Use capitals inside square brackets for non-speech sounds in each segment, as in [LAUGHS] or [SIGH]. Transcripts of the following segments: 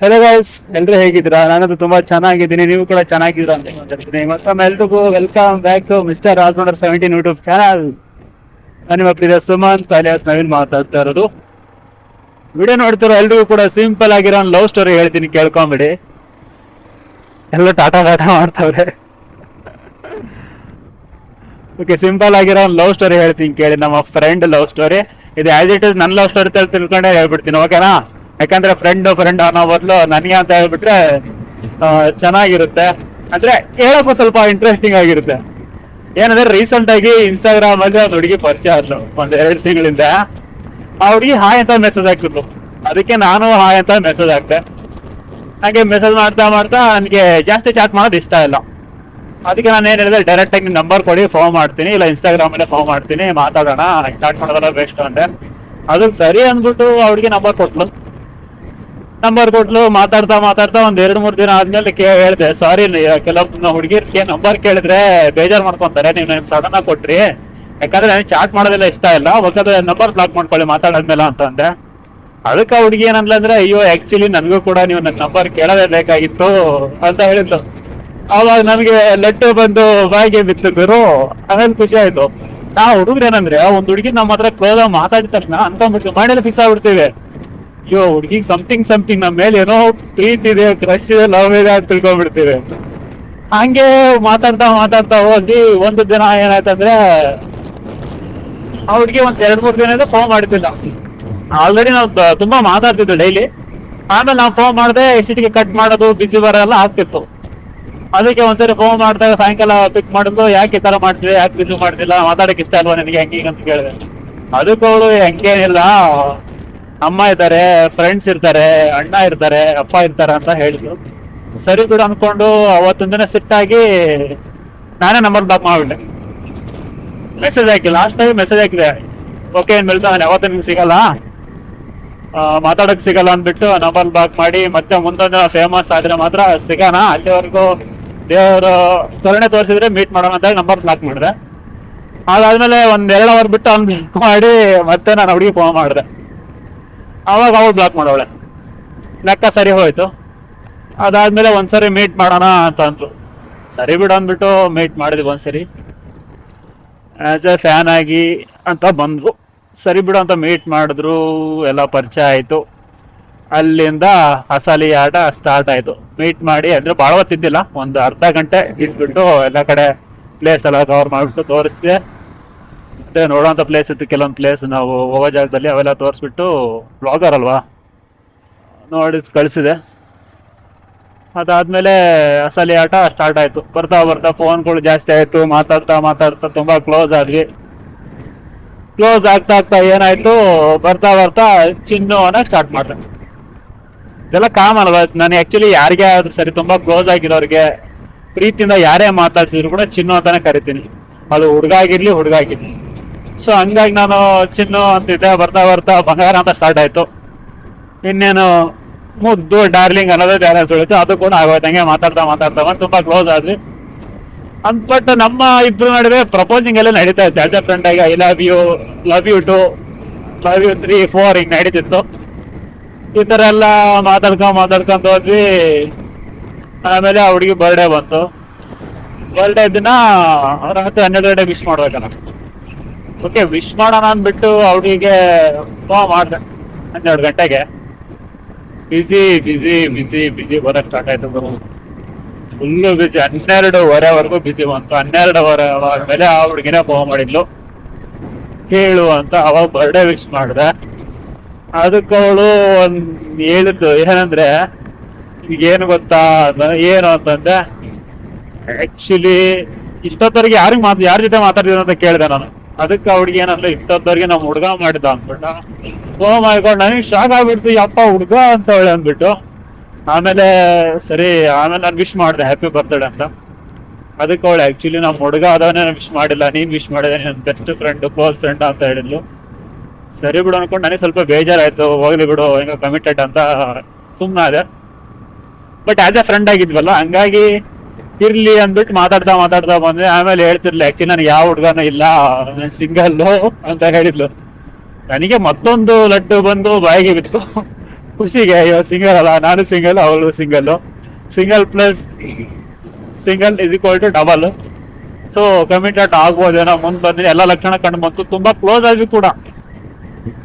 Hello guys ಎಲ್ರು ಹೇಗಿದ್ದೀರಾ? ನಾನದು ತುಂಬಾ ಚೆನ್ನಾಗಿದ್ದೀನಿ. ನೀವು ಕೂಡ ಚೆನ್ನಾಗಿದ್ದೀರಾ ಅಂತ ಹೇಳ್ತೀನಿ ಮತ್ತೊಮ್ಮೆ ಎಲ್ರಿಗೂ ವೆಲ್ಕಮ್ ಬ್ಯಾಕ್ ಟು ಮಿಸ್ಟರ್ ರಾಜ್ಮಂಡರ್ ಸೆವೆಂಟೀನ್ ಯೂಟ್ಯೂಬ್ ಚಾನಲ್ ನಾನು ನಿಮ್ಮ ಪ್ರಿಯ ಸುಮಂತ್ ಅಲಿಯಾಸ್, ನವೀನ್ ಮಾತಾಡ್ತಾ ಇರೋದು. ವಿಡಿಯೋ ನೋಡ್ತಿರೋ ಎಲ್ರಿಗೂ ಕೂಡ ಸಿಂಪಲ್ ಆಗಿರೋ ಲವ್ ಸ್ಟೋರಿ ಹೇಳ್ತೀನಿ, ಕೇಳ್ಕೊಂಬಿಡಿ. ಎಲ್ಲ ಟಾಟಾ ಟಾಟಾ ಮಾಡ್ತಾವ್ರೆ. ಓಕೆ ಸಿಂಪಲ್ ಆಗಿರೋ ಒಂದು ಲವ್ ಸ್ಟೋರಿ ಹೇಳ್ತೀನಿ ಕೇಳಿ, ನಮ್ಮ ಫ್ರೆಂಡ್ ಲವ್ ಸ್ಟೋರಿ ಇದು ಆಸ್ ಇಟ್ ಇಸ್ ನನ್ನ ಲವ್ ಸ್ಟೋರಿ ತಿಳ್ಕೊಂಡೆ ಹೇಳ್ಬಿಡ್ತೀನಿ ಓಕೆನಾ ಯಾಕಂದ್ರೆ ಫ್ರೆಂಡ್ ಫ್ರೆಂಡ್ ಅನ್ನೋ ಬದಲು ನನಗೆ ಅಂತ ಹೇಳ್ಬಿಟ್ರೆ ಚೆನ್ನಾಗಿರುತ್ತೆ. ಅಂದ್ರೆ ಹೇಳಕ್ಕೂ ಸ್ವಲ್ಪ ಇಂಟ್ರೆಸ್ಟಿಂಗ್ ಆಗಿರುತ್ತೆ. ಏನಂದ್ರೆ ರೀಸೆಂಟ್ ಆಗಿ ಇನ್ಸ್ಟಾಗ್ರಾಮ್ ಅಲ್ಲಿ ಒಂದು ಹುಡುಗಿ ಪರಿಚಯ ಆದ್ಲು, ಒಂದ್ ಎರಡು ತಿಂಗಳಿಂದ. ಆ ಹುಡುಗಿ ಹಾಯ್ ಅಂತ ಮೆಸೇಜ್ ಹಾಕಿದ್ಲು. ಅದಕ್ಕೆ ನಾನು ಹಾಯ್ ಅಂತ ಮೆಸೇಜ್ ಹಾಕ್ತೆ ಹಾಗೆ ಮೆಸೇಜ್ ಮಾಡ್ತಾ ಮಾಡ್ತಾ ನನಗೆ ಜಾಸ್ತಿ ಚಾಟ್ ಮಾಡೋದು ಇಷ್ಟ ಇಲ್ಲ. ಅದಕ್ಕೆ ನಾನು ಏನ್ ಹೇಳಿದೆ ಡೈರೆಕ್ಟ್ ಆಗಿ ನಂಬರ್ ಕೊಡಿ ಫೋನ್ ಮಾಡ್ತೀನಿ, ಇಲ್ಲ ಇನ್ಸ್ಟಾಗ್ರಾಮ್ ಅಲ್ಲೇ ಫೋನ್ ಮಾಡ್ತೀನಿ, ಮಾತಾಡೋಣ ಚಾಟ್ ಮಾಡೋದೆಲ್ಲ ಬೆಸ್ಟ್ ಅಂದೆ. ಅದು ಸರಿ ಅಂದ್ಬಿಟ್ಟು ಅವ್ರಿಗೆ ನಂಬರ್ ಕೊಟ್ಲು. ನಂಬರ್ ಕೊಟ್ಲು, ಮಾತಾಡ್ತಾ ಮಾತಾಡ್ತಾ ಒಂದ್ ಎರಡ್, ಮೂರ್ ದಿನ ಆದ್ಮೇಲೆ ಹೇಳಿದೆ ಸಾರಿ ಕೆಲವೊಬ್ಬ ಹುಡುಗಿರ್ಗೆ ನಂಬರ್ ಕೇಳಿದ್ರೆ ಬೇಜಾರ್ ಮಾಡ್ಕೊಂತಾರೆ, ನೀವು ನಿಮ್ ಸಡನ್ ಆಗಿ ಕೊಟ್ರಿ. ಯಾಕಂದ್ರೆ ಚಾಟ್ ಮಾಡೋದೆಲ್ಲ ಇಷ್ಟ ಇಲ್ಲ ಬೇಕಾದ್ರೆ ನಂಬರ್ ಬ್ಲಾಕ್ ಮಾಡ್ಕೊಳ್ಳಿ, ಮಾತಾಡಾದ್ಮೇಲೆ ಅಂತ ಅಂದೆ. ಅದಕ್ಕೆ ಹುಡುಗಿ ಏನಂದ್ರೆ ಅಯ್ಯೋ ಆಕ್ಚುಲಿ ನನಗೂ ಕೂಡ ನೀವು ನನ್ನ ನಂಬರ್ ಕೇಳೋದೇ ಬೇಕಾಗಿತ್ತು ಅಂತ ಹೇಳಿದ್ದು ಅವಾಗ ನನ್ಗೆ ಲೆಟ್ಟು ಬಂದು ಬಾಯಿಗೆ ಬಿತ್ತು, ಗುರು, ಆಮೇಲೆ ಖುಷಿ ಆಯ್ತು. ನಾವು ಹುಡುಗ್ರು ಏನಂದ್ರೆ ಒಂದ್ ಹುಡುಗಿ ನಮ್ಮ ಹತ್ರ ಕ್ಲೋಸ್ ಆಗಿ ಮಾತಾಡಿದ ತಕ್ಷಣ ಅನ್ಕೊಂಡ್ಬಿಟ್ಟು ಮನೇಲಿ ಫಿಕ್ಸ್ ಆಗ್ಬಿಡ್ತೀವಿ. ಅಯ್ಯೋ, ಹುಡುಗಿಗೆ ಸಮಥಿಂಗ್ ಸಮಥಿಂಗ್ ನಮ್ಮ ಮೇಲೆ ಏನೋ ಪ್ರೀತಿ ಇದೆ ಕ್ರಶ್ ಇದೆ ಲವ್ ಇದೆ ಅಂತ ತಿಳ್ಕೊಂಡ್ಬಿಡ್ತೀವಿ. ಹಂಗೆ ಮಾತಾಡ್ತಾ ಮಾತಾಡ್ತಾ ಹೋಗಿ ಒಂದು ದಿನ ಏನಾಯ್ತಂದ್ರೆ, ಆ ಹುಡುಗಿ ಒಂದ್ ಎರಡ್ ಮೂರ್ ದಿನ ಫೋನ್ ಮಾಡ್ತಿಲ್ಲ ಆಲ್ರೆಡಿ ನಾವು ತುಂಬಾ ಮಾತಾಡ್ತಿದ್ವಿ ಡೈಲಿ ಆಮೇಲೆ ನಾವು ಫೋನ್ ಮಾಡಿದೆ ಎಷ್ಟಿಗೆ ಕಟ್ ಮಾಡೋದು ಬಿಸಿ ಬರೋಲ್ಲ ಆಗ್ತಿತ್ತು. ಅದಕ್ಕೆ ಒಂದ್ಸರಿ ಫೋನ್ ಮಾಡಿದಾಗ ಸಾಯಂಕಾಲ ಪಿಕ್ ಮಾಡಿದ್ರು ಯಾಕೆ ಈ ತರ ಮಾಡ್ತೀವಿ ಯಾಕೆ ರಿಸೀವ್ ಮಾಡ್ತಿಲ್ಲ ಮಾತಾಡಕ್ ಇಷ್ಟ ಅಲ್ವಾ ನಿನಗೆ, ಹೆಂಗೆ ಅಂತ ಕೇಳಿದೆ. ಅದಕ್ಕೆ ಅವಳು ಹೆಂಗೇನಿಲ್ಲ. ಅಮ್ಮ ಇದ್ದಾರೆ ಫ್ರೆಂಡ್ಸ್ ಇರ್ತಾರೆ, ಅಣ್ಣ ಇರ್ತಾರೆ, ಅಪ್ಪ ಇರ್ತಾರೆ ಅಂತ ಹೇಳಿದ್ರು. ಸರಿ ಬಿಡು ಅನ್ಕೊಂಡು ಅವತ್ತೊಂದ್ ದಿನ ಸಿಟ್ಟಾಗಿ ನಾನೇ ನಂಬರ್ ಬ್ಲಾಕ್ ಮಾಡ್ಬಿಟ್ಟೆ. ಮೆಸೇಜ್ ಹಾಕಿ ಲಾಸ್ಟ್ ಟೈಮ್ ಮೆಸೇಜ್ ಹಾಕಿದೆ. ಓಕೆ ಏನ್ ಬೆಳ್ತಾ ನಾನು ಯಾವತ್ತೂ ನಿಮ್ಗೆ ಸಿಗಲ್ಲ. ಮಾತಾಡಕ್ ಸಿಗಲ್ಲ ಅಂದ್ಬಿಟ್ಟು ನಂಬರ್ ಬ್ಲಾಕ್ ಮಾಡಿ ಮತ್ತೆ ಮುಂದೊಂದು ಫೇಮಸ್ ಆದ್ರೆ ಮಾತ್ರ ಸಿಗೋಣ ಅಲ್ಲಿವರೆಗೂ ದೇವರು ತೊರಣೆ ತೋರಿಸಿದ್ರೆ ಮೀಟ್ ಮಾಡೋಣ ಅಂತ ನಂಬರ್ ಬ್ಲಾಕ್ ಮಾಡಿದೆ. ಅದಾದ್ಮೇಲೆ ಒಂದ್ ಎರಡು ಅವರ್ ಬಿಟ್ಟು ಅವ್ನು ಮಾಡಿ ಮತ್ತೆ ನಾನು ಹುಡುಗಿ ಫೋನ್ ಮಾಡಿದೆ. ಅವಾಗ ಅವಳು ಬ್ಲಾಕ್ ಮಾಡವಳೆ. ಲೆಕ್ಕ ಸರಿ ಹೋಯ್ತು. ಅದಾದ್ಮೇಲೆ ಒಂದ್ಸರಿ ಮೀಟ್ ಮಾಡೋಣ ಅಂತ ಅಂದ್ರು. ಸರಿ ಬಿಡು ಅಂದ್ಬಿಟ್ಟು ಮೀಟ್ ಮಾಡಿದ್ವಿ ಒಂದ್ಸರಿ. ಆಸ್ ಎ ಫ್ಯಾನ್ ಆಗಿ ಅಂತ ಬಂದ್ರು. ಸರಿ ಬಿಡು ಅಂತ ಮೀಟ್ ಮಾಡಿದ್ರು, ಎಲ್ಲ ಪರಿಚಯ ಆಯ್ತು. ಅಲ್ಲಿಂದ ಅಸಲಿ ಆಟ ಸ್ಟಾರ್ಟ್ ಆಯ್ತು. ಮೀಟ್ ಮಾಡಿ ಅಂದರೆ ಭಾಳ ಹೊತ್ತಿದ್ದಿಲ್ಲ, ಒಂದು ಅರ್ಧ ಗಂಟೆ ಇಟ್ಬಿಟ್ಟು ಎಲ್ಲ ಕಡೆ ಪ್ಲೇಸ್ ಎಲ್ಲ ಕವರ್ ಮಾಡಿಬಿಟ್ಟು ತೋರಿಸ್ದೆ. ಮತ್ತೆ ನೋಡೋಂಥ ಪ್ಲೇಸ್ ಇತ್ತು. ಕೆಲವೊಂದು ಪ್ಲೇಸ್ ನಾವು ಹೋಗೋ ಜಾಗದಲ್ಲಿ ಅವೆಲ್ಲ ತೋರಿಸ್ಬಿಟ್ಟು ಬ್ಲಾಗರ್ ಅಲ್ವಾ? ನೋಡಿ ಕಳಿಸಿದೆ. ಅದಾದಮೇಲೆ ಅಸಲಿ ಆಟ ಸ್ಟಾರ್ಟ್ ಆಯಿತು. ಬರ್ತಾ ಬರ್ತಾ ಫೋನ್ಗಳು ಜಾಸ್ತಿ ಆಯಿತು. ಮಾತಾಡ್ತಾ ಮಾತಾಡ್ತಾ ತುಂಬ ಕ್ಲೋಸ್ ಆದ್ವಿ. ಕ್ಲೋಸ್ ಆಗ್ತಾ ಆಗ್ತಾ ಏನಾಯ್ತು? ಬರ್ತಾ ಬರ್ತಾ ಚಿನ್ನು ಅನ್ನೋ ಸ್ಟಾರ್ಟ್ ಮಾಡಿದೆ. ಇದೆಲ್ಲ ಕಾಮ್ ಅಲ್ವಾ? ನಾನು ಆ್ಯಕ್ಚುಲಿ ಯಾರಿಗೆ ಆದ್ರೂ ಸರಿ ತುಂಬ ಕ್ಲೋಸ್ ಆಗಿರೋರಿಗೆ ಪ್ರೀತಿಯಿಂದ ಯಾರೇ ಮಾತಾಡ್ತಿದ್ರು ಕೂಡ ಚಿನ್ನು ಅಂತಾನೆ ಕರಿತೀನಿ. ಅದು ಹುಡುಗ ಆಗಿರಲಿ ಹುಡುಗ ಆಗಿರ್ಲಿ. ಸೊ ಹಂಗಾಗಿ ನಾನು ಚಿನ್ನು ಅಂತಿದ್ದೆ, ಬರ್ತಾ ಬರ್ತಾ ಬಂಗಾರ ಅಂತ ಸ್ಟಾರ್ಟ್ ಆಯ್ತು. ಇನ್ನೇನು ಮುದ್ದು ಡಾರ್ಲಿಂಗ್ ಅನ್ನೋದು ಬ್ಯಾಲೆನ್ಸ್ ಉಳಿತು ಅದು ಕೂಡ ಆಗೋಯ್ತಂಗೆ ಮಾತಾಡ್ತಾ ಮಾತಾಡ್ತಾ ಬಂದು ತುಂಬಾ ಕ್ಲೋಸ್ ಆದ್ವಿ. ಅಂತ ಬಟ್ ನಮ್ಮ ಇಬ್ಬರು ನಡುವೆ ಪ್ರಪೋಸಿಂಗ್ ಎಲ್ಲ ನಡೀತಾ ಇತ್ತು. ಆಸ್ ಫ್ರೆಂಡ್ ಆಗಿ I love you love you two love you three four ಹಿಂಗೆ ನಡೀತಿತ್ತು. ಈ ಥರ ಎಲ್ಲ ಮಾತಾಡ್ಕೊಂಡು ಮಾತಾಡ್ಕೊಂತ ಹೋದ್ವಿ. ಆಮೇಲೆ ಆ ಹುಡುಗಿ ಬರ್ಡೇ ಬಂತು. ಬರ್ಡೇ ದಿನ ರಾತ್ರಿ ಹನ್ನೆರಡು ಗಂಟೆ ವಿಶ್ ಮಾಡ್ಬೇಕಲ್ಲ. ಓಕೆ ವಿಶ್ ಮಾಡೋಣ ಅಂದ್ಬಿಟ್ಟು ಅವ್ರಿಗೆ ಫೋನ್ ಮಾಡಿದೆ. ಹನ್ನೆರಡು ಗಂಟೆಗೆ. ಬಿಸಿ ಬಿಸಿ ಬಿಸಿ ಬಿಸಿ ಬರಕ್ ಸ್ಟಾರ್ಟ್ ಆಯ್ತು ಫುಲ್ಲು ಬಿಸಿ ಹನ್ನೆರಡುವರೆವರೆಗೂ ಬಿಸಿ ಬಂತು. ಹನ್ನೆರಡುವರೆ ಮೇಲೆ ಆ ಹುಡುಗಿನೇ ಫೋನ್ ಮಾಡಿದ್ಲು. ಹೇಳು ಅಂತ ಅವಾಗ ಬರ್ಡೇ ವಿಶ್ ಮಾಡಿದೆ. ಅದಕ್ಕೆ ಅವಳು ಒಂದು ಹೇಳಿದ್ದು, ಏನಂದ್ರೆ ಏನು ಗೊತ್ತಾ? ಏನು? ಅಂತಂದೆ. ಆಕ್ಚುಲಿ ಇಷ್ಟೊತ್ತವರೆಗೆ ಯಾರಿಗೆ ಮಾತು, ಯಾರ ಜೊತೆ ಮಾತಾಡ್ತೀನಿ ಅಂತ ಕೇಳಿದೆ ನಾನು. ಅದಕ್ಕೆ ಅವ್ರಿಗೆ ಏನಂದ್ರೆ ಇಷ್ಟೊತ್ತವರೆಗೆ ನಮ್ಮ ಹುಡುಗ ಮಾಡಿದ ಅಂದ್ಬಿಟ್ಟ ಮೈ ಮಾಡ್ಕೊಂಡು ನನಗೆ ಶಾಕ್ ಆಗ್ಬಿಡ್ತು ಯಪ್ಪ ಹುಡುಗ ಅಂತ ಹೇಳಿ ಅಂದ್ಬಿಟ್ಟು. ಆಮೇಲೆ, ಸರಿ, ಆಮೇಲೆ ನಾನು ವಿಶ್ ಮಾಡಿದೆ ಹ್ಯಾಪಿ ಬರ್ತ್ಡೇ ಅಂತ. ಅದಕ್ಕೆ ಅವಳು ಆಕ್ಚುಲಿ ನಮ್ಮ ಹುಡುಗ ನಾನು ವಿಶ್ ಮಾಡಿಲ್ಲ, ನೀನ್ ವಿಶ್ ಮಾಡಿದೆ ನನ್ನ ಬೆಸ್ಟ್ ಫ್ರೆಂಡ್ ಕ್ಲೋಸ್ ಫ್ರೆಂಡ್ ಅಂತ ಹೇಳಿದ್ಲು. ಸರಿ ಬಿಡು ಅನ್ಕೊಂಡು ನನಗೆ ಸ್ವಲ್ಪ ಬೇಜಾರಾಯ್ತು, ಹೋಗ್ಲಿ ಬಿಡು, ಹೆಂಗ ಕಮಿಟೆಡ್ ಅಂತ ಸುಮ್ಮನಾದೆ ಬಟ್ ಆಸ್ ಎ ಫ್ರೆಂಡ್ ಆಗಿದ್ವಲ್ಲ, ಹಂಗಾಗಿ ಇರ್ಲಿ ಅಂದ್ಬಿಟ್ಟು ಮಾತಾಡ್ತಾ ಮಾತಾಡ್ತಾ ಬಂದೆ. ಆಮೇಲೆ ಹೇಳ್ತಿರ್ಲಿ ಆಕ್ಚುಲಿ ನನಗೆ ಯಾವ ಹುಡುಗನೂ ಇಲ್ಲ ಸಿಂಗಲ್ಲು ಅಂತ ಹೇಳಿದ್ಲು. ನನಗೆ ಮತ್ತೊಂದು ಲಡ್ಡು ಬಂದು ಬಾಯಿಗೆ ಬಿತ್ತು. ಖುಷಿಗೆ, ಅಯ್ಯೋ ಸಿಂಗಲ್ ಅಲ್ಲ, ನಾನು ಸಿಂಗಲ್ ಅವಳು single single plus single is equal to double so committed ಆಗ್ಬೋದೇನೋ ಮುಂದೆ ಬಂದ್ರೆ ಎಲ್ಲ ಲಕ್ಷಣ ಕಂಡು ಬಂತು. ತುಂಬಾ ಕ್ಲೋಸ್ ಆದ್ವಿ ಕೂಡ.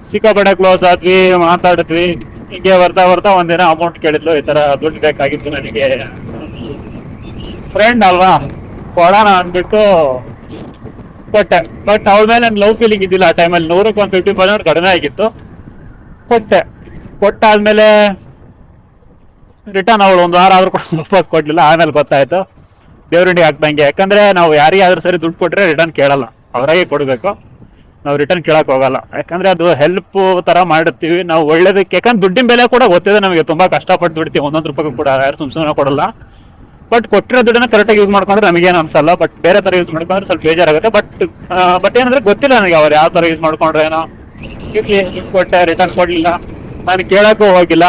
ಸಿಕ್ಕಾಪಟ್ಟೆ ಕ್ಲೋಸ್ ಆದ್ವಿ, ಮಾತಾಡಿದ್ವಿ. ಹಿಂಗೆ ಬರ್ತಾ ಬರ್ತಾ ಒಂದಿನ ಅಮೌಂಟ್ ಕೇಳಿದ್ಲು. ಈ ತರ ದುಡ್ಡು ಬೇಕಾಗಿತ್ತು ನನಗೆ. ಫ್ರೆಂಡ್ ಅಲ್ವಾ? ಕೊಡೋಣ ಅಂದ್ಬಿಟ್ಟು ಕೊಟ್ಟೆ. ಬಟ್ ಅವಳ ಮೇಲೆ ನನ್ ಲವ್ ಫೀಲಿಂಗ್ ಇದ್ದಿಲ್ಲ ಆ ಟೈಮಲ್ಲಿ ನೂರಕ್ಕೆ ಒಂದು ಫಿಫ್ಟಿ ಪರ್ಸೆಂಟ್ ಕಡಿಮೆ ಆಗಿತ್ತು. ಕೊಟ್ಟೆ. ಕೊಟ್ಟಾದ್ಮೇಲೆ ರಿಟರ್ನ್ ಅವಳು ಒಂದು ವಾರ ಆದರೂ [LAUGHS] ವಾಪಸ್ ಕೊಡ್ಲಿಲ್ಲ. ಆಮೇಲೆ ಗೊತ್ತಾಯ್ತು. ದೇವ್ರಿಂಡಿಗೆ ಹಾಕ್ದಂಗೆ ಯಾಕಂದ್ರೆ ನಾವು ಯಾರಿಗಾದ್ರೂ ಸರಿ ದುಡ್ಡು ಕೊಟ್ರೆ ರಿಟರ್ನ್ ಕೇಳಲ್ಲ. ಅವರಾಗೆ ಕೊಡಬೇಕು. ನಾವು ರಿಟರ್ನ್ ಕೇಳಕ್ ಹೋಗಲ್ಲ. ಯಾಕಂದ್ರೆ ಅದು ಹೆಲ್ಪ್ ತರ ಮಾಡಿರ್ತೀವಿ ನಾವು ಒಳ್ಳೇದಕ್ಕೆ ಯಾಕಂದ್ರೆ ದುಡ್ಡಿನ ಬೆಲೆ ಕೂಡ ಗೊತ್ತಿದೆ ನಮಗೆ. ತುಂಬಾ ಕಷ್ಟಪಟ್ಟು ದುಡ್ತೀವಿ. ಒಂದೊಂದು ರೂಪಾಯಿ ಕೂಡ. ಯಾರು ಸುಮ್ ಸುಮ್ಮನೆ ಕೊಡಲ್ಲ. ಬಟ್ ಕೊಟ್ಟಿರೋ ದುಡ್ಡನ್ನ ಕರೆಕ್ಟಾಗಿ ಯೂಸ್ ಮಾಡ್ಕೊಂಡ್ರೆ ಏನು ಅನ್ಸಲ್ಲ. ಬಟ್ ಬೇರೆ ತರ ಯೂಸ್ ಮಾಡ್ಕೊಂಡ್ರೆ ಸ್ವಲ್ಪ ಬೇಜಾರಾಗುತ್ತೆ. ಬಟ್ ಬಟ್ ಏನಂದ್ರೆ ಗೊತ್ತಿಲ್ಲ ನನಗೆ ಅವ್ರು ಯಾವ ತರ ಯೂಸ್ ಮಾಡ್ಕೊಂಡ್ರೆ ಏನೋ. ಕೊಟ್ಟೆ ರಿಟರ್ನ್ ಕೊಡ್ಲಿಲ್ಲ. ನಾನು ಕೇಳಕ್ಕೂ ಹೋಗಿಲ್ಲ.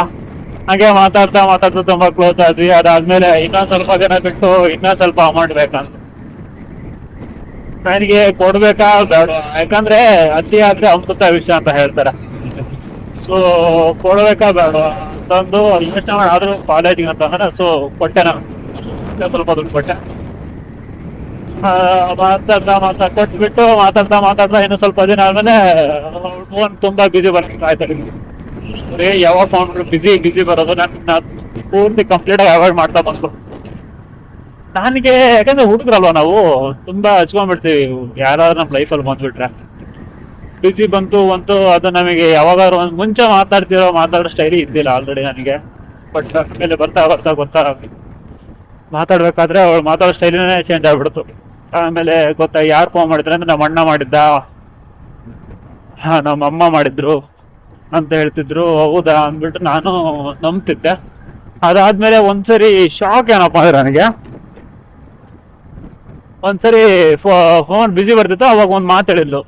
ಹಾಗೆ ಮಾತಾಡ್ತಾ ಮಾತಾಡ್ತಾ ತುಂಬಾ ಕ್ಲೋಸ್ ಆದ್ವಿ. ಅದಾದ್ಮೇಲೆ ಇನ್ನೊಂದ್ ಸ್ವಲ್ಪ ಜನ ಬಿಟ್ಟು ಇನ್ನೊಂದ್ ಸ್ವಲ್ಪ ಅಮೌಂಟ್ ಬೇಕಂತ. ನನಗೆ ಕೊಡ್ಬೇಕಾ? ಬೇಡ. ಯಾಕಂದ್ರೆ ಅತಿ ಆದ್ರೆ ಅಮೃತ ವಿಷಯ ಅಂತ ಹೇಳ್ತಾರೆ. ಸೊ ಕೊಡ್ಬೇಕಾ ಬೇಡ? ಅಂತಂದು ಯೋಚನೆ ಮಾಡಿ ಆದ್ರೂ ಕಾಲೇಜಿಗೆ ಅಂತಂದ್ರೆ ಸೊ ಕೊಟ್ಟೆ ನಾನು. ಮತ್ತೆ ಸ್ವಲ್ಪ ದುಡ್ಡು ಕೊಟ್ಟೆ ಮಾತಾಡ್ತಾ ಮಾತಾ ಕೊಟ್ಬಿಟ್ಟು ಮಾತಾಡ್ತಾ ಮಾತಾಡ್ತಾ ಇನ್ನು ಸ್ವಲ್ಪ ದಿನ ಆದ್ಮೇಲೆ ಫೋನ್ ತುಂಬಾ ಬಿಸಿ ಬರ್ತಾ ಆಯ್ತು ಯಾವಾಗ ಫೋನ್ ಬಿಸಿ ಬಿಸಿ ಬರೋದು ನನ್ನ ಪೂರ್ತಿ ಕಂಪ್ಲೀಟ್ ಆಗಿ ಅವಾಯ್ಡ್ ಮಾಡ್ತಾ ಬಂತು ನನಗೆ, ಯಾಕಂದ್ರೆ ಹುಡುಗ್ರಲ್ವಾ ನಾವು? ತುಂಬಾ ಹಚ್ಕೊಂಡ್ಬಿಡ್ತೀವಿ. ಯಾರಾದ್ರೂ ನಮ್ಮ ಲೈಫಲ್ಲಿ ಬಂದ್ಬಿಟ್ರೆ. ಬಿಸಿ ಬಂತು ಬಂತು, ಅದು ನಮಗೆ ಯಾವಾಗಾದ್ರು ಒಂದು ಮುಂಚೆ ಮಾತಾಡ್ತಿರೋ ಮಾತಾಡೋ ಸ್ಟೈಲಿ ಇದ್ದಿಲ್ಲ ಆಲ್ರೆಡಿ ನನಗೆ. ಬಟ್ ಮೇಲೆ ಬರ್ತಾ ಬರ್ತಾ ಗೊತ್ತಾ ಮಾತಾಡ್ಬೇಕಾದ್ರೆ ಅವಳು ಮಾತಾಡೋ ಸ್ಟೈಲಿನೇ ಚೇಂಜ್ ಆಗ್ಬಿಡ್ತು. ಆಮೇಲೆ ಗೊತ್ತಾ ಯಾರು ಫೋನ್ ಮಾಡಿದ್ರೆ ಅಂದ್ರೆ ನಮ್ಮ ಅಣ್ಣ ಮಾಡಿದ್ದ. ಹಾ ನಮ್ಮ ಅಮ್ಮ ಮಾಡಿದ್ರು ಅಂತ ಹೇಳ್ತಿದ್ರು. ಹೌದಾ ಅಂದ್ಬಿಟ್ಟು ನಾನು ನಂಬ್ತಿದ್ದೆ. ಅದಾದ್ಮೇಲೆ ಒಂದ್ಸರಿ ಶಾಕ್ ಏನಪ್ಪ ಅಂದ್ರೆ ನನಗೆ. ಒಂದ್ಸರಿ ಫೋನ್ ಬಿಸಿ ಬರ್ತಿತ್ತು, ಅವಾಗ ಒಂದು ಹೇಳಿದ್ಲು.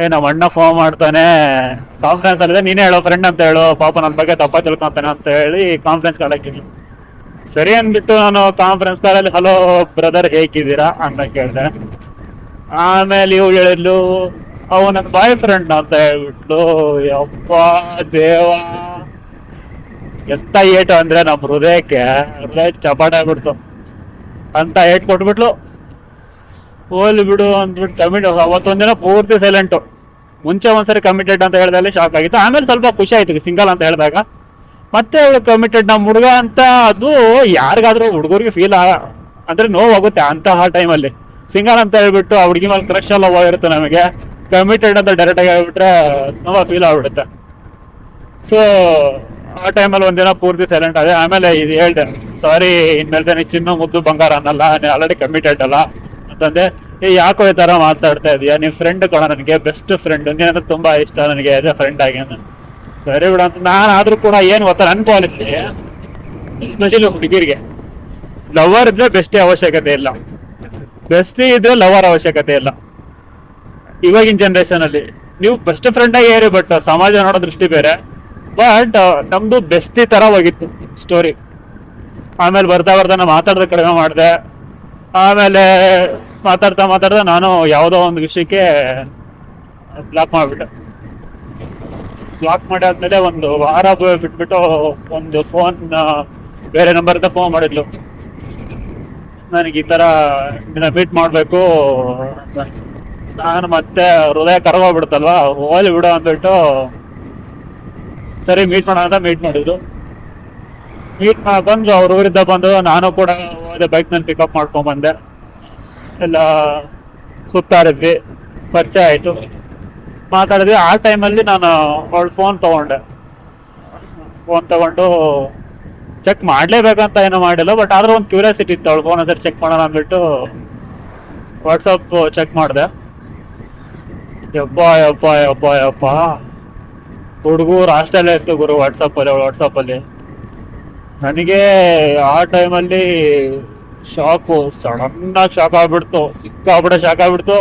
ಏ ನಮ್ಮ ಅಣ್ಣ ಫೋನ್ ಮಾಡ್ತಾನೆ. ಕಾನ್ಫರೆನ್ಸ್ ಅಲ್ಲಿದೆ, ನೀನೇ ಹೇಳೋ ಫ್ರೆಂಡ್ ಅಂತ ಹೇಳು. ಪಾಪ ನನ್ನ ಬಗ್ಗೆ ತಪ್ಪ ತಿಳ್ಕೊಂತಾನೆ ಅಂತ ಹೇಳಿ ಕಾನ್ಫರೆನ್ಸ್ ಕಾಲ್ ಹಾಕಿದ್ಲು. ಸರಿ ಅಂದ್ಬಿಟ್ಟು ನಾನು ಕಾನ್ಫರೆನ್ಸ್ ಕಾಲಲ್ಲಿ ಹಲೋ ಬ್ರದರ್ ಹೇಗಿದ್ದೀರಾ? ಅಂತ ಕೇಳಿದೆ. ಆಮೇಲೆ ಇವು ಹೇಳಿದ್ಲು, ಅವು ನನ್ನ ಬಾಯ್ ಫ್ರೆಂಡ್ ಅಂತ ಹೇಳ್ಬಿಟ್ಲು. ಯಪ್ಪ ದೇವ ಎಂತ ಏಟು ಅಂದ್ರೆ ನಮ್ಮ ಹೃದಯಕ್ಕೆ ಹೃದಯ ಚಪಾಟ ಆಗ್ಬಿಡ್ತು. ಅಂತ ಏಟ್ ಕೊಟ್ಬಿಟ್ಲು. ಹೋಲಿ ಬಿಡು ಅಂದ್ಬಿಟ್ಟು ಕಮಿಟ್ ಅವತ್ತೊಂದಿನ ಪೂರ್ತಿ ಸೈಲೆಂಟು ಮುಂಚೆ ಒಂದ್ಸರಿ ಕಮಿಟೆಡ್ ಅಂತ ಹೇಳ್ದಲ್ಲಿ ಶಾಕ್ ಆಗಿತ್ತು. ಆಮೇಲೆ ಸ್ವಲ್ಪ ಖುಷಿ ಆಯ್ತು ಸಿಂಗಲ್ ಅಂತ ಹೇಳಿದಾಗ. ಮತ್ತೆ ಅವಳು ಕಮಿಟೆಡ್ ನಮ್ಮ ಹುಡುಗ ಅಂತ, ಅದು ಯಾರಿಗಾದ್ರೂ ಹುಡುಗರಿಗೆ ಫೀಲ್ ಅಂದ್ರೆ ನೋವಾಗುತ್ತೆ ಅಂತಹ ಟೈಮಲ್ಲಿ ಸಿಂಗಲ್ ಅಂತ ಹೇಳ್ಬಿಟ್ಟು ಆ ಹುಡುಗಿ ಮೇಲೆ ಕ್ರಶ್ ಎಲ್ಲ ಹೋಗಿರುತ್ತೆ ನಮಗೆ. ಕಮಿಟೆಡ್ ಅಂತ ಡೈರೆಕ್ಟ್ ಆಗಿ ಹೇಳ್ಬಿಟ್ರೆ ತುಂಬಾ ಫೀಲ್ ಆಗ್ಬಿಡುತ್ತೆ. ಸೊ ಆ ಟೈಮಲ್ಲಿ ಒಂದಿನ ಪೂರ್ತಿ ಸೈಲೆಂಟ್ ಆದೆ. ಆಮೇಲೆ ಇದು ಹೇಳ್ದೆ ಸಾರಿ ಇನ್ಮೇಲೆ ನೀ ಚಿನ್ನ ಮುದ್ದು ಬಂಗಾರ ಅನ್ನಲ್ಲ, ನೀನು ಆಲ್ರೆಡಿ ಕಮಿಟೆಡ್ ಅಲ್ಲ. ಅಂತಂದೆ, ಏ, ಯಾಕೋ ಈ ತರ ಮಾತಾಡ್ತಾ ಇದೀಯಾ? ನಿನ್ ಫ್ರೆಂಡ್ ಕೊಡ ನನಗೆ ಬೆಸ್ಟ್ ಫ್ರೆಂಡ್ ನೀನಂದ್ರೆ ತುಂಬಾ ಇಷ್ಟ ನನಗೆ ಎ ಫ್ರೆಂಡ್ ಆಗಿ. ಸರಿ ಬಿಡ ಅಂತ ನಾನು ಆದ್ರೂ ಕೂಡ ಏನ್ ಗೊತ್ತಾ ನನ್ ಪಾಲಿಸಿ ಎಸ್ಪೆಷಲಿ ಹುಡುಗಿರಿಗೆ. ಲವರ್ ಇದ್ರೆ ಬೆಸ್ಟೇ ಅವಶ್ಯಕತೆ ಇಲ್ಲ. ಬೆಸ್ಟ್ ಇದ್ರೆ ಲವರ್ ಅವಶ್ಯಕತೆ ಇಲ್ಲ. ಇವಾಗಿನ ಜನರೇಷನ್ ಅಲ್ಲಿ ನೀವು ಬೆಸ್ಟ್ ಫ್ರೆಂಡ್ ಆಗಿ ಏರಿ ಬಟ್ ಸಮಾಜ ನೋಡೋ ದೃಷ್ಟಿ ಬೇರೆ. ಬಟ್ ನಮ್ದು ಬೆಸ್ಟಿ ತರ ಹೋಗಿತ್ತು ಸ್ಟೋರಿ ಆಮೇಲೆ ಬರ್ತಾ ಬರ್ತಾ ನಾ ಮಾತಾಡ್ದ ಕಡಿಮೆ ಮಾಡಿದೆ. ಆಮೇಲೆ ಮಾತಾಡ್ತಾ ಮಾತಾಡ್ತಾ ನಾನು ಯಾವುದೋ ಒಂದು ವಿಷಯಕ್ಕೆ ಬ್ಲಾಕ್ ಮಾಡಿಬಿಟ್ಟೆ. ಬ್ಲಾಕ್ ಮಾಡಾದ್ಮೇಲೆ ಒಂದು ವಾರ ಬಿಟ್ಬಿಟ್ಟು ಒಂದು ಫೋನ್ ಬೇರೆ ನಂಬರಿಂದ ಫೋನ್ ಮಾಡಿದ್ಲು. ನನಗೆ ಈ ತರ ಮೀಟ್ ಮಾಡಬೇಕು. ನಾನು ಮತ್ತೆ ಹೃದಯ ಕರಗೋಗ್ಬಿಡುತ್ತಲ್ವಾ? ಹೋಲಿ ಬಿಡು ಅಂದ್ಬಿಟ್ಟು ಸರಿ ಮೀಟ್ ಮಾಡೋಣ ಅಂತ ಮೀಟ್ ಮಾಡಿದ್ರು ಮೀಟ್ ಬಂದು ಅವ್ರ ಊರಿಂದ ಬಂದು ನಾನು ಕೂಡ ಹೋದೆ ಬೈಕ್ನಲ್ಲಿ ಪಿಕಪ್ ಮಾಡ್ಕೊಂಡ್ ಬಂದೆ. ಎಲ್ಲ ಸುತ್ತಾರಿದ್ವಿ ಪರಿಚಯ ಆಯ್ತು. ಮಾತಾಡಿದ್ವಿ ಆ ಟೈಮಲ್ಲಿ ನಾನು ಅವಳು ಫೋನ್ ತಗೊಂಡೆ. ಫೋನ್ ತಗೊಂಡು ಚೆಕ್ ಮಾಡಲೇಬೇಕಂತ ಏನೋ ಮಾಡಿಲ್ಲ ಬಟ್ ಆದ್ರೂ ಒಂದು ಕ್ಯೂರಿಯಾಸಿಟಿ ಇತ್ತು ಅವಳು ಫೋನ್ ಹತ್ರ ಚೆಕ್ ಮಾಡೋಣ ಅಂದ್ಬಿಟ್ಟು ವಾಟ್ಸಪ್ ಚೆಕ್ ಮಾಡಿದೆ. ಯಪ್ಪ ಯಪ್ಪ ಯಪ್ಪ ಯಪ್ಪ ಹುಡುಗರು ಅಷ್ಟೆಲ್ಲ ಇತ್ತು ಗುರು ವಾಟ್ಸಪ್ ಅಲ್ಲಿ ವಾಟ್ಸಪ್ ಅಲ್ಲಿ. ನನಗೆ ಆ ಟೈಮಲ್ಲಿ ಶಾಕು ಸಡನ್ ಆಗಿ ಶಾಕ್ ಆಗ್ಬಿಡ್ತು ಸಿಕ್ಕಾಬಿಟ್ಟೆ ಶಾಕ್ ಆಗ್ಬಿಡ್ತು.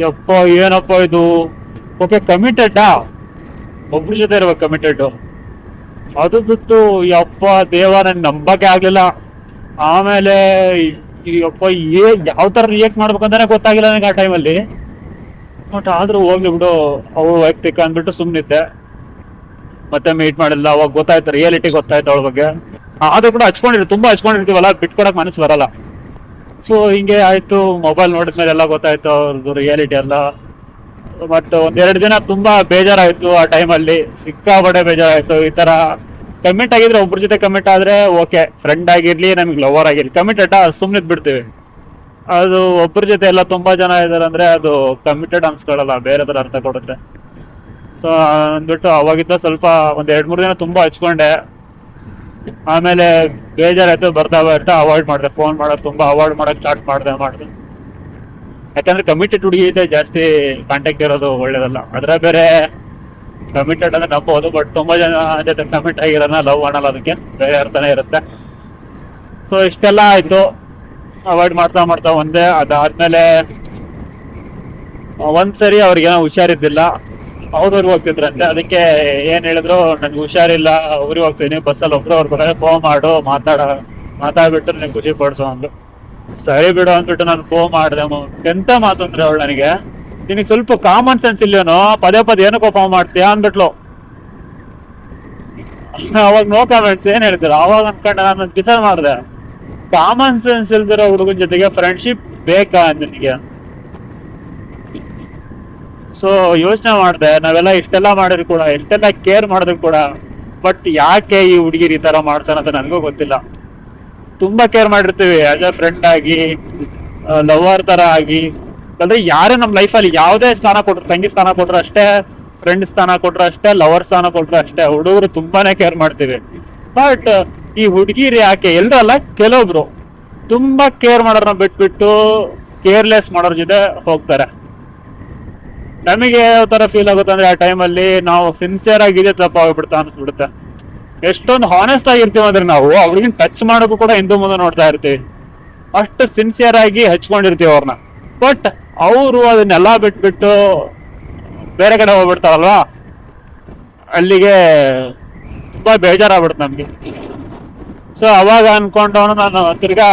ಯಪ್ಪ, ಏನಪ್ಪ ಇದು? ಓಕೆ ಕಮಿಟೆಡ್ಡಾ ಒಬ್ಬ ಜೊತೆ ಇರ್ಬೇಕು ಕಮಿಟೆಡ್ ಅದು ಬಿಟ್ಟು, ಯಪ್ಪ, ದೇವ ನನ್ ನಂಬಕ್ಕೆ ಆಗ್ಲಿಲ್ಲ. ಆಮೇಲೆ, ಯಪ್ಪ, ಏ, ಯಾವ ತರ ರಿಯಾಕ್ಟ್ ಮಾಡ್ಬೇಕಂತಾನೆ ಗೊತ್ತಾಗಿಲ್ಲ ನನಗೆ ಆ ಟೈಮಲ್ಲಿ ಬಟ್ ಆದ್ರೂ ಹೋಗ್ಲಿ ಬಿಡು. ಅವು ವೈಯಕ್ತಿಕ ಅಂದ್ಬಿಟ್ಟು ಸುಮ್ಮನಿದ್ದೆ ಮತ್ತೆ ಮೀಟ್ ಮಾಡಿಲ್ಲ. ಅವಾಗ ಗೊತ್ತಾಯ್ತು ರಿಯಾಲಿಟಿ ಗೊತ್ತಾಯ್ತು ಅವಳ ಬಗ್ಗೆ. ಆದ್ರೂ ಕೂಡ ಹಚ್ಕೊಂಡಿರ್ತೀವಿ ತುಂಬಾ ಹಚ್ಕೊಂಡಿರ್ತೀವಲ್ಲ? ಬಿಟ್ಕೊಡಕ್ ಮನಸ್ಸು ಬರಲ್ಲ. ಸೊ ಹಿಂಗೆ ಆಯ್ತು ಮೊಬೈಲ್ ನೋಡಿದ ಮೇಲೆ ಎಲ್ಲ ಗೊತ್ತಾಯ್ತು, ಅವ್ರದ್ದು ರಿಯಾಲಿಟಿ ಎಲ್ಲ. ಬಟ್ ಒಂದೆರಡು ದಿನ ತುಂಬಾ ಬೇಜಾರಾಯ್ತು ಆ ಟೈಮಲ್ಲಿ ಸಿಕ್ಕಾಪಡೆ ಬೇಜಾರಾಯ್ತು. ಈ ತರ ಕಮಿಟ್ ಆಗಿದ್ರೆ ಒಬ್ರ ಜೊತೆ ಕಮಿಟ್ ಆದ್ರೆ ಓಕೆ ಫ್ರೆಂಡ್ ಆಗಿರ್ಲಿ, ನಮಗೆ ಲವರ್ ಆಗಿರ್ಲಿ. ಕಮಿಟೆಡ್ ಸುಮ್ಮನೆ ಬಿಡ್ತೀವಿ ಅದು ಒಬ್ಬರ ಜೊತೆ ಎಲ್ಲ ತುಂಬಾ ಜನ ಇದ್ದಾರೆ ಅಂದ್ರೆ ಅದು ಕಮಿಟೆಡ್ ಅನ್ಸ್ಕೊಳ್ಳಲ್ಲ. ಬೇರೆ ಥರ ಅರ್ಥ ಕೊಡುತ್ತೆ. ಸೊ ಅಂದ್ಬಿಟ್ಟು ಅವಾಗಿದ್ದ ಸ್ವಲ್ಪ ಒಂದ್ ಎರಡ್ ಮೂರು ದಿನ ತುಂಬಾ ಹಚ್ಕೊಂಡೆ. ಆಮೇಲೆ ಬೇಜಾರಾಯ್ತು ಬರ್ತಾ ಬರ್ತಾ ಅವಾಯ್ಡ್ ಮಾಡಿದೆ. ಫೋನ್ ಮಾಡೋದು ತುಂಬಾ ಅವಾಯ್ಡ್ ಮಾಡಕ್ ಸ್ಟಾರ್ಟ್ ಮಾಡಿದೆ ಮಾಡಿದೆ. ಯಾಕಂದ್ರೆ ಕಮಿಟೆಡ್ ಹುಡುಗಿ ಇದೆ ಜಾಸ್ತಿ ಕಾಂಟ್ಯಾಕ್ಟ್ ಇರೋದು ಒಳ್ಳೇದಲ್ಲ. ಅದ್ರ ಬೇರೆ ಕಮಿಟೆಡ್ ಅಂದ್ರೆ ನಂಬೋದು ಬಟ್ ತುಂಬಾ ಜನ ಜೊತೆ ಕಮಿಟ್ ಆಗಿರೋನ ಲವ್ ಮಾಡಲ್ಲ ಅದಕ್ಕೆ. ಬೇರೆ ಅರ್ಥನೇ ಇರುತ್ತೆ. ಸೊ ಇಷ್ಟೆಲ್ಲ ಆಯ್ತು. ಅವಾಯ್ಡ್ ಮಾಡ್ತಾ ಮಾಡ್ತಾ ಒಂದೇ ಅದಾದ್ಮೇಲೆ, ಒಂದ್ಸರಿ ಅವ್ರಿಗೇನೋ ಹುಷಾರಿದ್ದಿಲ್ಲ. ಅವ್ರವ್ರಿಗೆ ಹೋಗ್ತಿದ್ರಂತೆ ಅದಕ್ಕೆ ಏನ್ ಹೇಳಿದ್ರು ನನ್ಗೆ ಹುಷಾರಿಲ್ಲ ಅವ್ರಿಗೆ ಹೋಗ್ತೀನಿ, ಬಸ್ಸಲ್ಲಿ ಒಬ್ರು ಅವ್ರ ಬರೋ ಫೋನ್ ಮಾಡು, ಮಾತಾಡ ಮಾತಾಡ್ಬಿಟ್ಟು ನನಗೆ ಖುಷಿ ಪಡಿಸೋ ಅಂದ್ರು. ಸರಿ ಬಿಡು, ಅಂದ್ಬಿಟ್ಟು ನಾನು ಫೋನ್ ಮಾಡಿದೆ ಎಂತ ಮಾತು ಅಂದ್ರೆ ಅವಳು ನನಗೆ, ನಿನಗೆ ಸ್ವಲ್ಪ ಕಾಮನ್ ಸೆನ್ಸ್ ಇಲ್ಲೇನೋ ಪದೇ ಪದೇ ಏನಕ್ಕೋ ಫೋನ್ ಮಾಡ್ತೀಯಾ? ಅಂದ್ಬಿಟ್ಲು. ಅವಾಗ ನೋ ಕಾಮೆಂಟ್ಸ್ ಏನ್ ಹೇಳ್ತೀರ ಅವಾಗ ಅನ್ಕೊಂಡೆ, ನಾನು ಡಿಸೈಡ್ ಮಾಡಿದೆ. ಕಾಮನ್ ಸೆನ್ಸ್ ಇಲ್ದಿರೋ ಹುಡುಗನ ಜೊತೆಗೆ ಫ್ರೆಂಡ್ಶಿಪ್ ಬೇಕಾ ನಿನಗೆ? ಸೊ ಯೋಚನೆ ಮಾಡಿದೆ, ನಾವೆಲ್ಲ ಇಷ್ಟೆಲ್ಲ ಮಾಡಿದ್ರು ಕೂಡ ಎಷ್ಟೆಲ್ಲ ಕೇರ್ ಮಾಡಿದ್ರು ಕೂಡ ಬಟ್ ಯಾಕೆ ಈ ಹುಡುಗಿರು ಈ ತರ ಮಾಡ್ತಾನೆ ಅಂತ ನನಗೂ ಗೊತ್ತಿಲ್ಲ. ತುಂಬಾ ಕೇರ್ ಮಾಡಿರ್ತೀವಿ ಆಸ್ ಅ ಫ್ರೆಂಡ್ ಆಗಿ ಲವರ್ ತರ ಆಗಿ. ಅಂದ್ರೆ ಯಾರೇ ನಮ್ಮ ಲೈಫಲ್ಲಿ ಯಾವುದೇ ಸ್ಥಾನ ಕೊಟ್ರು, ತಂಗಿ ಸ್ಥಾನ ಕೊಟ್ರು ಅಷ್ಟೇ ಫ್ರೆಂಡ್ ಸ್ಥಾನ ಕೊಟ್ರು ಅಷ್ಟೇ ಲವರ್ ಸ್ಥಾನ ಕೊಟ್ರು ಅಷ್ಟೇ, ಹುಡುಗರು ತುಂಬಾನೇ ಕೇರ್ ಮಾಡ್ತೀವಿ. ಬಟ್ ಈ ಹುಡುಗಿರು ಯಾಕೆ ಎಲ್ಲರಲ್ಲ ಕೆಲವೊಬ್ರು ತುಂಬಾ ಕೇರ್ ಮಾಡೋರನ್ನ ಬಿಟ್ಬಿಟ್ಟು ಕೇರ್ಲೆಸ್ ಮಾಡೋರ ಜೊತೆ ಹೋಗ್ತಾರೆ. ನಮಗೆ ಯಾವ ತರ ಫೀಲ್ ಆಗುತ್ತೆ ಅಂದ್ರೆ ಆ ಟೈಮಲ್ಲಿ ನಾವು ಸಿನ್ಸಿಯರ್ ಆಗಿದೆ ತಪ್ಪ ಹೋಗ್ಬಿಡ್ತಾ ಅನ್ಸ್ಬಿಡುತ್ತೆ. ಎಷ್ಟೊಂದು ಹಾನೆಸ್ಟ್ ಆಗಿರ್ತೀವಿ ಅಂದ್ರೆ ನಾವು, ಅವ್ರಿಗಿನ್ ಟಚ್ ಮಾಡೋಕ್ಕೂ ಕೂಡ ಹಿಂದೂ ಮುಂದೆ ನೋಡ್ತಾ ಇರ್ತೀವಿ. ಅಷ್ಟು ಸಿನ್ಸಿಯರ್ ಆಗಿ ಹಚ್ಕೊಂಡಿರ್ತೀವಿ ಅವ್ರನ್ನ ಬಟ್ ಅವರು ಅದನ್ನೆಲ್ಲ ಬಿಟ್ಬಿಟ್ಟು ಬೇರೆ ಕಡೆ ಹೋಗ್ಬಿಡ್ತಾರಲ್ವಾ? ಅಲ್ಲಿಗೆ ತುಂಬಾ ಬೇಜಾರಾಗ್ಬಿಡುತ್ತೆ ನಮ್ಗೆ. ಸೊ ಅವಾಗ ಅನ್ಕೊಂಡವನು ನಾನು ತಿರ್ಗಾ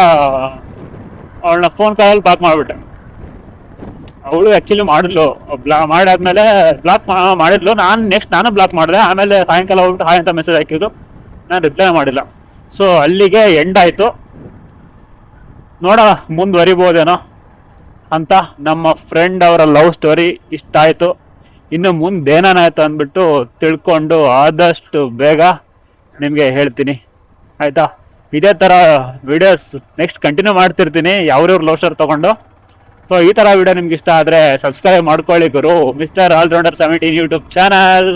ಅವಳನ್ನ ಫೋನ್ ಕಾಲಲ್ಲಿ ಪಾಕ್ ಮಾಡ್ಬಿಟ್ಟೆ. ಅವಳು ಆಕ್ಚುಲಿ ಮಾಡಿದ್ಲು. ಬ್ಲಾ ಮಾಡಾದ್ಮೇಲೆ ಬ್ಲಾಕ್ ಮಾಡಿದ್ಲು. ನಾನು ನೆಕ್ಸ್ಟ್ ನಾನು ಬ್ಲಾಕ್ ಮಾಡಿದೆ. ಆಮೇಲೆ ಸಾಯಂಕಾಲ ಹೋಗ್ಬಿಟ್ಟು ಹಾಯ್ ಅಂತ ಮೆಸೇಜ್ ಹಾಕಿದ್ರು ನಾನು ರಿಪ್ಲೈ ಮಾಡಿಲ್ಲ. ಸೊ ಅಲ್ಲಿಗೆ ಎಂಡ್ ಆಯ್ತು. ನೋಡೋಣ ಮುಂದುವರಿಬೋದೇನೋ ಅಂತ ನಮ್ಮ ಫ್ರೆಂಡ್ ಅವರ ಲವ್ ಸ್ಟೋರಿ ಇಷ್ಟ ಆಯ್ತು. ಇನ್ನು ಮುಂದೆ ಏನಾಯ್ತು ಅಂದ್ಬಿಟ್ಟು ತಿಳ್ಕೊಂಡು ಆದಷ್ಟು ಬೇಗ ನಿಮಗೆ ಹೇಳ್ತೀನಿ. ಆಯ್ತಾ? ಇದೇ ಥರ ವಿಡಿಯೋಸ್ ನೆಕ್ಸ್ಟ್ ಕಂಟಿನ್ಯೂ ಮಾಡ್ತಿರ್ತೀನಿ. ಯಾವ್ಯಾವ್ರು ಲವ್ ಸ್ಟೋರಿ ತಗೊಂಡು. ಸೊ ಈ ಥರ ವಿಡಿಯೋ ನಿಮ್ಗೆ ಇಷ್ಟ ಆದರೆ ಸಬ್ಸ್ಕ್ರೈಬ್ ಮಾಡ್ಕೊಳ್ಳಿ ಗುರು. Mister allrounder seventeen YouTube channel